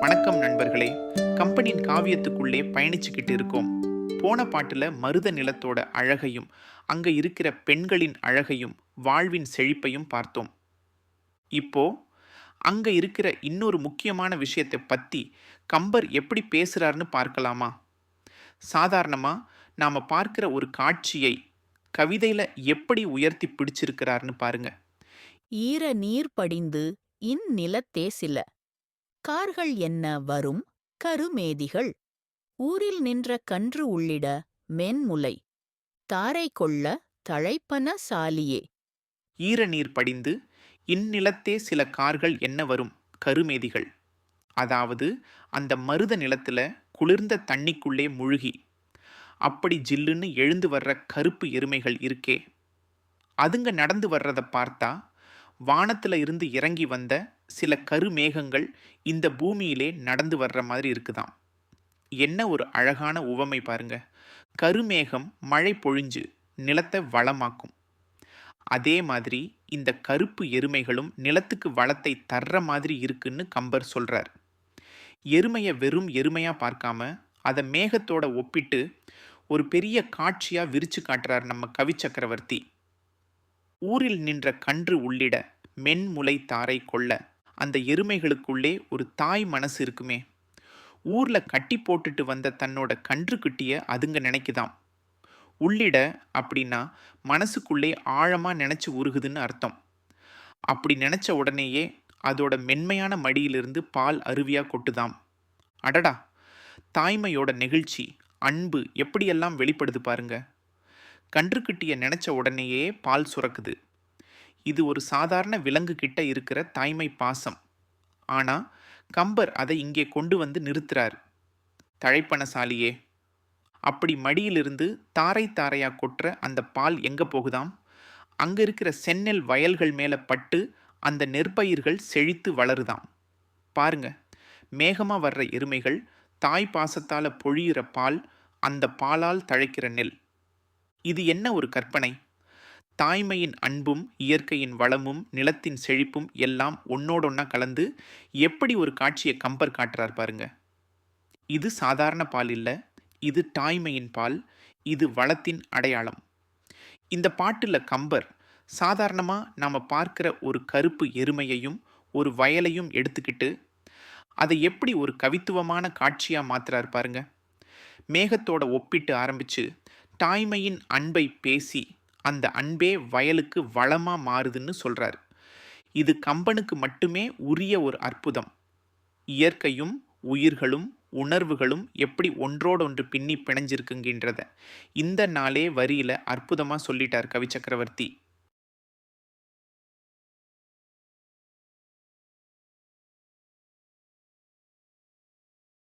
வணக்கம் நண்பர்களே. கம்பெனியின் காவியத்துக்குள்ளே பயணிச்சுக்கிட்டு இருக்கோம். போன பாட்டில் மருத நிலத்தோட அழகையும் அங்கே இருக்கிற பெண்களின் அழகையும் வாழ்வின் செழிப்பையும் பார்த்தோம். இப்போ அங்கே இருக்கிற இன்னொரு முக்கியமான விஷயத்தை பற்றி கம்பர் எப்படி பேசுகிறாருன்னு பார்க்கலாமா? சாதாரணமாக நாம் பார்க்குற ஒரு காட்சியை கவிதையில் எப்படி உயர்த்தி பிடிச்சிருக்கிறாருன்னு பாருங்க. ஈர நீர் படிந்து இந்நிலத்தே சில. கார்கள் என்ன வரும்? கருமேதிகள். ஊரில் நின்ற கன்று உள்ளிட மென்முலை. தாரை கொள்ள தழைப்பன சாலியே. ஈரநீர் படிந்து இந்நிலத்தே சில கார்கள் என்ன வரும்? கருமேதிகள். அதாவது அந்த மருத நிலத்துல குளிர்ந்த தண்ணிக்குள்ளே முழுகி. அப்படி ஜில்லுன்னு எழுந்து வர்ற கருப்பு எருமைகள் இருக்கே. அதுங்க நடந்து வர்றதை பார்த்தா வானத்தில் இருந்து இறங்கி வந்த சில கருமேகங்கள் இந்த பூமியிலே நடந்து வர்ற மாதிரி இருக்குதாம். என்ன ஒரு அழகான உவமை பாருங்க. கருமேகம் மழை பொழிஞ்சு நிலத்தை வளமாக்கும். அதே மாதிரி இந்த கருப்பு எருமைகளும் நிலத்துக்கு வளத்தை தர்ற மாதிரி இருக்குன்னு கம்பர் சொல்கிறார் எருமையை வெறும் எருமையாக பார்க்காம அதை மேகத்தோட ஒப்பிட்டு ஒரு பெரிய காட்சியாக விரிச்சு காட்டுறார் நம்ம கவி சக்கரவர்த்தி ஊரில் நின்ற கன்று உள்ளிட மென்முளை தாரை கொள்ள அந்த எருமைகளுக்குள்ளே ஒரு தாய் மனசு இருக்குமே. ஊரில் கட்டி போட்டுட்டு வந்த தன்னோட கன்றுக்குட்டிய அதுங்க நினைக்குதாம். உள்ளிட அப்படின்னா மனசுக்குள்ளே ஆழமாக நினச்சி உருகுதுன்னு அர்த்தம். அப்படி நினச்ச உடனேயே அதோட மென்மையான மடியிலிருந்து பால் அருவியாக கொட்டுதாம். அடடா! தாய்மையோட நெகிழ்ச்சி அன்பு எப்படியெல்லாம் வெளிப்படுது பாருங்க. கன்றுக்குட்டிய நினச்ச உடனேயே பால் சுரக்குது. இது ஒரு சாதாரண விலங்கு கிட்ட இருக்கிற தாய்மை பாசம். ஆனால் கம்பர் அதை இங்கே கொண்டு வந்து நிறுத்துறார். தழைப்பணசாலியே அப்படி மடியிலிருந்து தாரை தாரையாக கொட்டுற அந்த பால் எங்கே போகுதாம்? அங்கே இருக்கிற செந்நெல் வயல்கள் மேலே பட்டு அந்த நெற்பயிர்கள் செழித்து வளருதாம். பாருங்க மேகமாக வர்ற எருமைகள் தாய் பாசத்தால் பொழியிற பால் அந்த பாலால் தழைக்கிற நெல். இது என்ன ஒரு கற்பனை? தாய்மையின் அன்பும் இயற்கையின் வளமும் நிலத்தின் செழிப்பும் எல்லாம் ஒன்னோடொன்னா கலந்து எப்படி ஒரு காட்சியை கம்பர் காட்டுறார் பாருங்க. இது சாதாரண பால் இல்லை இது தாய்மையின் பால் இது வளத்தின் அடையாளம். இந்த பாட்டில் கம்பர் சாதாரணமாக நாம் பார்க்குற ஒரு கருப்பு எருமையையும் ஒரு வயலையும் எடுத்துக்கிட்டு அதை எப்படி ஒரு கவித்துவமான காட்சியாக மாத்துறார் பாருங்க. மேகத்தோட ஒப்பிட்டு ஆரம்பித்து தாய்மையின் அன்பை பேசி அந்த அன்பே வயலுக்கு வளமாக மாறுதுன்னு சொல்கிறார் இது கம்பனுக்கு மட்டுமே உரிய ஒரு அற்புதம். இயற்கையும் உயிர்களும் உணர்வுகளும் எப்படி ஒன்றோடொன்று பின்னி பிணைஞ்சிருக்குங்கின்றத இந்த நாளே வரியில் அற்புதமாக சொல்லிட்டார் கவி சக்கரவர்த்தி